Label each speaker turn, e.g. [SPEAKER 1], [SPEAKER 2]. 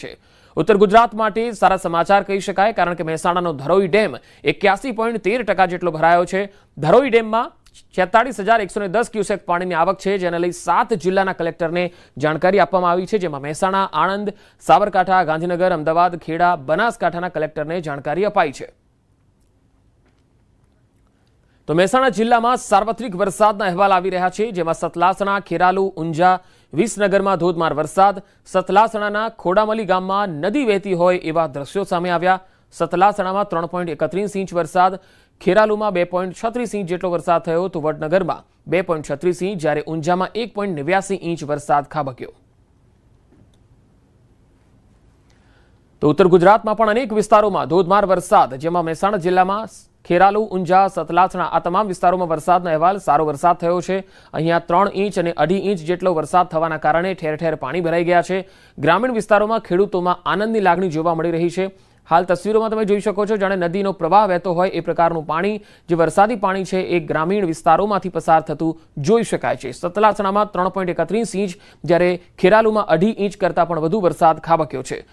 [SPEAKER 1] છે. ઉત્તર ગુજરાત માટે સારા સમાચાર કહી શકાય, કારણ કે મહેસાણાનો ધરોઈ ડેમ એક્યાસી જેટલો ભરાયો છે. ધરોઈ ડેમમાં છેતાળીસ હજાર એકસો ને દસ ક્યુસેક પાણીની આવક છે, જેને લઈ સાત જિલ્લાના કલેક્ટરને જાણકારી આપવામાં આવી છે. જેમાં મહેસાણા, આણંદ, સાબરકાંઠા, ગાંધીનગર, અમદાવાદ, ખેડા, બનાસકાંઠાના કલેક્ટરને જાણકારી અપાઈ છે. તો મહેસાણા જિલ્લામાં સાર્વત્રિક વરસાદના અહેવાલ આવી રહ્યા છે, જેમાં સતલાસણા, ખેરાલુ, ઊંઝા વિસનગરમાં ધોધમાર વરસાદ. સતલાસણાના ખોડામલી ગામમાં નદી વહેતી હોય એવા દ્રશ્યો સામે આવ્યા. સતલાસણામાં ત્રણ પોઈન્ટ એકત્રીસ ઇંચ વરસાદ. ખેરાલુમાં બે પોઈન્ટ છત્રીસ ઇંચ જેટલો વરસાદ થયો તો વડનગરમાં બે પોઈન્ટ છત્રીસ ઇંચ, જ્યારે ઊંઝામાં એક પોઈન્ટ નેવ્યાસી ઇંચ વરસાદ ખાબક્યો. તો ઉત્તર ગુજરાતમાં પણ અનેક વિસ્તારોમાં ધોધમાર વરસાદ, જેમાં મહેસાણા જિલ્લામાં ખેરાલુ, ઊંઝા સતલાસણા આ તમામ વિસ્તારોમાં વરસાદનો અહેવાલ સારો વરસાદ થયો છે. અહીંયા ત્રણ ઇંચ અને અઢી ઇંચ જેટલો વરસાદ થવાના કારણે ઠેર ઠેર પાણી ભરાઈ ગયા છે. ગ્રામીણ વિસ્તારોમાં ખેડૂતોમાં આનંદની લાગણી જોવા મળી રહી છે. હાલ તસવીરોમાં તમે જોઈ શકો છો, જાણે નદીનો પ્રવાહ વહેતો હોય એ પ્રકારનું પાણી, જે વરસાદી પાણી છે, એ ગ્રામીણ વિસ્તારોમાંથી પસાર થતું જોઈ શકાય છે. સતલાસણામાં ત્રણ પોઈન્ટ એકત્રીસ ઇંચ, જ્યારે ખેરાલુમાં અઢી ઇંચ કરતાં પણ વધુ વરસાદ ખાબક્યો છે.